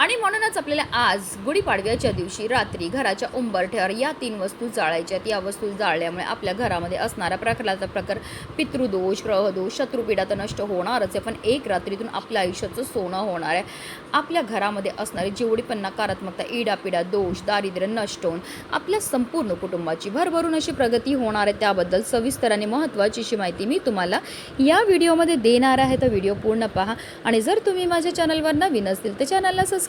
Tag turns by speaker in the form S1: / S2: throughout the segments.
S1: आणि म्हणूनच आपल्याला आज गुढीपाडव्याच्या दिवशी रात्री घराच्या उंबरठ्यावर या तीन वस्तू जाळायच्यात या वस्तू जाळल्यामुळे आपल्या घरामध्ये असणारा प्रकाराचा प्रकार पितृदोष ग्रहदोष शत्रुपीडा तर नष्ट होणारच आहे. पण एक रात्रीतून आपल्या आयुष्याचं सोनं होणार आहे. आपल्या घरामध्ये असणारी जेवढी पण नकारात्मकता इडापिडा दोष दारिद्र्य नष्ट होऊन आपल्या संपूर्ण कुटुंबाची भरभरून अशी प्रगती होणार आहे. त्याबद्दल सविस्तर आणि महत्त्वाची अशी माहिती मी तुम्हाला या व्हिडिओमध्ये देणार आहे. तर व्हिडिओ पूर्ण पहा. आणि जर तुम्ही माझ्या चॅनलवर नवीन असतील तर चॅनलला सबस्क्राईब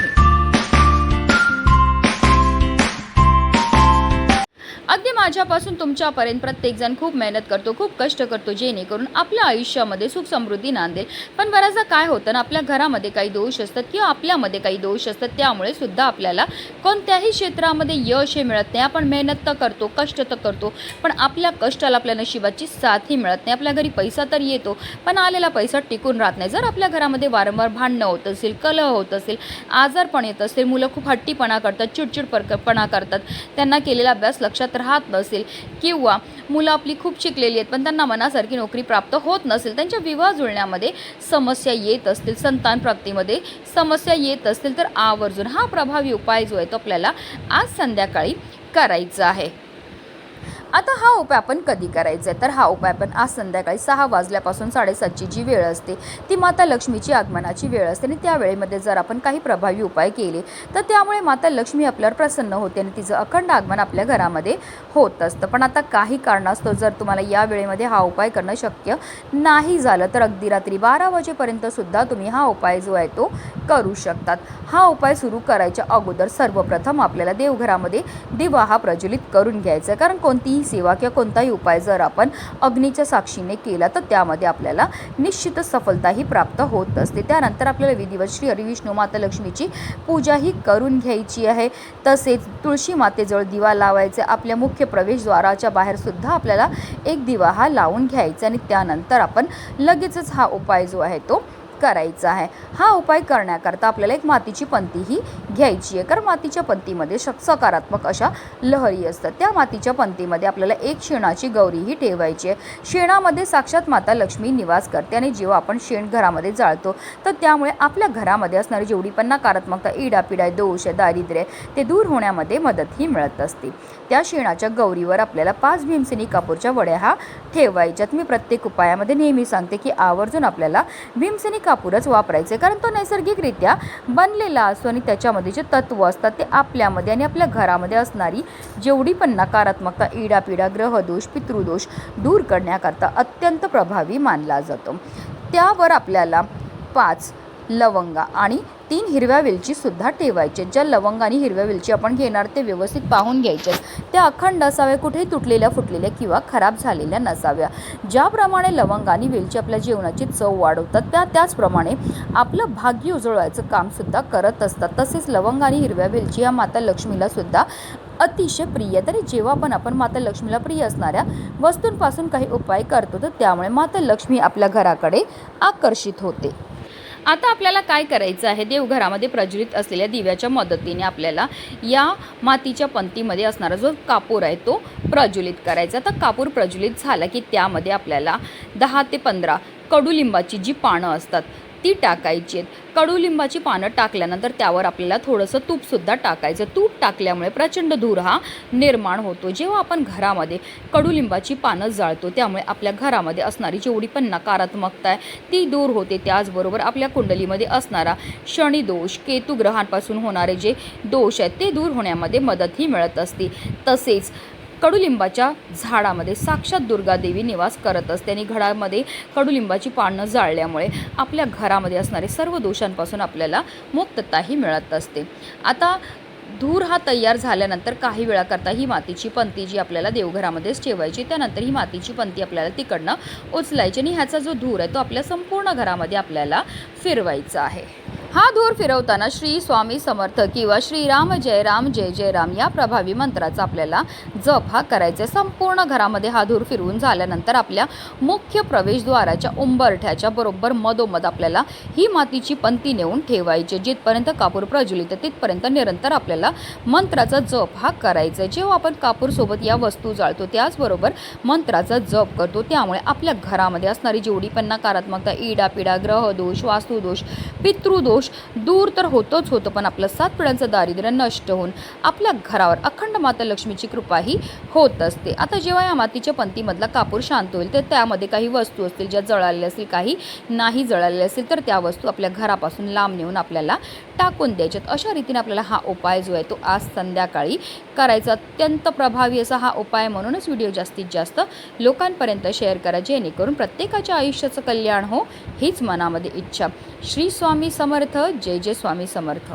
S1: माझ्यापासून तुमच्यापर्यंत प्रत्येकजण खूप मेहनत करतो खूप कष्ट करतो जेणेकरून आपल्या आयुष्यामध्ये सुख समृद्धी नांदेल. पण बऱ्याचदा काय होतं ना आपल्या घरामध्ये काही दोष असतात किंवा आपल्यामध्ये काही दोष असतात त्यामुळे सुद्धा आपल्याला कोणत्याही क्षेत्रामध्ये यश हे मिळत नाही. आपण मेहनत तर करतो कष्ट तर करतो पण आपल्या कष्टाला आपल्या नशिबाची साथही मिळत नाही. आपल्या घरी पैसा तर येतो पण आलेला पैसा टिकून राहत नाही. जर आपल्या घरामध्ये वारंवार भांडणं होत असेल कलह होत असेल आजारपण येत असेल मुलं खूप हट्टीपणा करतात चिडचिडपणा करतात त्यांना केलेला अभ्यास लक्षात राहत असेल किंवा मुलं आपली खूप शिकलेली आहेत पण त्यांना मनासारखी नोकरी प्राप्त होत नसेल त्यांच्या विवाह जुळण्यामध्ये समस्या येत असतील संतान प्राप्तीमध्ये समस्या येत असतील तर आवर्जून हा प्रभावी उपाय जो आहे तो आपल्याला आज संध्याकाळी करायचा आहे. आता हा उपाय आपण कधी करायचा आहे तर हा उपाय आपण आज संध्याकाळी सहा वाजल्यापासून साडेसातची जी वेळ असते. ती माता लक्ष्मीची आगमनाची वेळ असते आणि त्या वेळेमध्ये जर आपण काही प्रभावी उपाय केले तर त्यामुळे माता लक्ष्मी आपल्यावर प्रसन्न होते आणि तिचं अखंड आगमन आपल्या घरामध्ये होत असतं. पण आता काही कारणास्तव जर तुम्हाला या वेळेमध्ये हा उपाय करणं शक्य नाही झालं तर अगदी रात्री बारा वाजेपर्यंत सुद्धा तुम्ही हा उपाय जो आहे तो करू शकतात. हा उपाय सुरू करायच्या अगोदर सर्वप्रथम आपल्याला देवघरामध्ये दिवा हा प्रज्वलित करून घ्यायचा आहे कारण कोणतीही सेवा किंवा कोणताही उपाय जर आपण अग्नीच्या साक्षीने केला तर त्यामध्ये आपल्याला निश्चितच सफलताही प्राप्त होत असते. त्यानंतर आपल्याला विधिवत श्री हरिविष्णू माता लक्ष्मीची पूजाही करून घ्यायची आहे. तसेच तुळशी मातेजवळ दिवा लावायचा आपल्या मुख्य प्रवेशद्वाराच्या बाहेरसुद्धा आपल्याला एक दिवा हा लावून घ्यायचा आणि त्यानंतर आपण लगेचच हा उपाय जो आहे तो करायचा आहे. हा उपाय करण्याकरता आपल्याला एक मातीची पंतीही घ्यायची आहे. कारण मातीच्या पंतीमध्ये श सकारात्मक अशा लहरी असतात. त्या मातीच्या पंतीमध्ये आपल्याला एक शेणाची गौरीही ठेवायची आहे. शेणामध्ये साक्षात माता लक्ष्मी निवास करते आणि जेव्हा आपण शेण घरामध्ये जाळतो तर त्यामुळे आपल्या घरामध्ये असणारी जेवढी पण नकारात्मकता इडापिडा दोष आहे दारिद्र्य आहे, ते दूर होण्यामध्ये मदतही मिळत असते. त्या शेणाच्या गौरीवर आपल्याला पाच भीमसेनी कापूरच्या वड्या हा ठेवायच्यात मी प्रत्येक उपायामध्ये नेहमी सांगते की आवर्जून आपल्याला भीमसेनी कापूरच वापरायचे. कारण तो नैसर्गिकरित्या बनलेला असतो आणि त्याच्यामध्ये जे तत्व असतात ते आपल्यामध्ये आणि आपल्या घरामध्ये असणारी जेवढी पण नकारात्मकता इडापिडा ग्रहदोष पितृदोष दूर करण्याकरता अत्यंत प्रभावी मानला जातो. त्यावर आपल्याला पाच लवंगा आणि तीन हिरव्या वेलचीसुद्धा ठेवायचे. ज्या लवंग आणि हिरव्या वेलची आपण घेणार ते व्यवस्थित पाहून घ्यायचे. त्या अखंड असाव्या कुठेही तुटलेल्या फुटलेल्या किंवा खराब झालेल्या नसाव्या. ज्याप्रमाणे लवंग आणि वेलची आपल्या जेवणाची चव वाढवतात त्या त्याचप्रमाणे आपलं भाग्य उजळवायचं कामसुद्धा करत असतात. तसेच लवंग आणि हिरव्या वेलची या माता लक्ष्मीलासुद्धा अतिशय प्रिय. तरी जेव्हा पण आपण माता लक्ष्मीला प्रिय असणाऱ्या वस्तूंपासून काही उपाय करतो तर त्यामुळे माता लक्ष्मी आपल्या घराकडे आकर्षित होते. आता आपल्याला काय करायचं आहे? देवघरामध्ये प्रज्वलित असलेल्या दिव्याच्या मदतीने आपल्याला या मातीच्या पंक्तीमध्ये असणारा जो कापूर आहे तो प्रज्वलित करायचा. तर कापूर प्रज्वलित झाला की त्यामध्ये आपल्याला दहा ते पंधरा कडुलिंबाची जी पानं असतात ती टाकायची आहेत. कडुलिंबाची पानं टाकल्यानंतर त्यावर आपल्याला थोडंसं तूपसुद्धा टाकायचं. तूप टाकल्यामुळे प्रचंड धूर हा निर्माण होतो. जेव्हा आपण घरामध्ये कडुलिंबाची पानं जाळतो त्यामुळे आपल्या घरामध्ये असणारी जेवढी पण नकारात्मकता आहे ती दूर होते. त्याचबरोबर आपल्या कुंडलीमध्ये असणारा शनिदोष केतू ग्रहांपासून होणारे जे दोष आहेत ते दूर होण्यामध्ये मदतही मिळत असते. तसेच कडुलिंबाच्या झाडामध्ये साक्षात दुर्गादेवी निवास करत असते आणि घरामध्ये कडुलिंबाची पानं जाळल्यामुळे आपल्या घरामध्ये असणारे सर्व दोषांपासून आपल्याला मुक्तताही मिळत असते. आता धूर हा तयार झाल्यानंतर काही वेळाकरता ही मातीची पंती जी आपल्याला देवघरामध्येच ठेवायची त्यानंतर ही मातीची पंती आपल्याला तिकडनं उचलायची आणि ह्याचा जो धूर आहे तो आपल्या संपूर्ण घरामध्ये आपल्याला फिरवायचा आहे. हा धूर फिरवताना श्री स्वामी समर्थ किंवा श्रीराम जय राम जय जय राम या प्रभावी मंत्राचा आपल्याला जप हा करायचा आहे. संपूर्ण घरामध्ये हा धूर फिरवून झाल्यानंतर आपल्या मुख्य प्रवेशद्वाराच्या उंबरठ्याच्या बरोबर मधोमध आपल्याला ही मातीची पंती नेऊन ठेवायची जिथपर्यंत कापूर प्रज्वलित तिथपर्यंत निरंतर आपल्याला मंत्राचा जप हा करायचा आहे जेव्हा आपण कापूरसोबत या वस्तू जाळतो त्याचबरोबर मंत्राचा जप करतो त्यामुळे आपल्या घरामध्ये असणारी जेवढी पण नकारात्मकता इडापिडा ग्रहदोष वास्तुदोष पितृदोष दूर तर होतोच होतं पण आपलं सात पिढ्यांचं दारिद्र्य नष्ट होऊन आपल्या घरावर अखंड माता लक्ष्मीची कृपाही होत असते. आता जेव्हा या मातीच्या पंथीमधला कापूर शांत होईल तर त्यामध्ये काही वस्तू असतील ज्या जळालेल्या असतील काही नाही जळालेल्या असतील तर त्या वस्तू आपल्या घरापासून लांब नेऊन आपल्याला टाकून द्यायच्यात. अशा रीतीने आपल्याला हा उपाय जो आहे तो आज संध्याकाळी करायचा अत्यंत प्रभावी असा हा उपाय म्हणूनच व्हिडिओ जास्तीत जास्त लोकांपर्यंत शेअर करा जेणेकरून प्रत्येकाच्या आयुष्याचं कल्याण हो हीच मनामध्ये इच्छा. श्री स्वामी समर्थ. जय जय स्वामी समर्थ.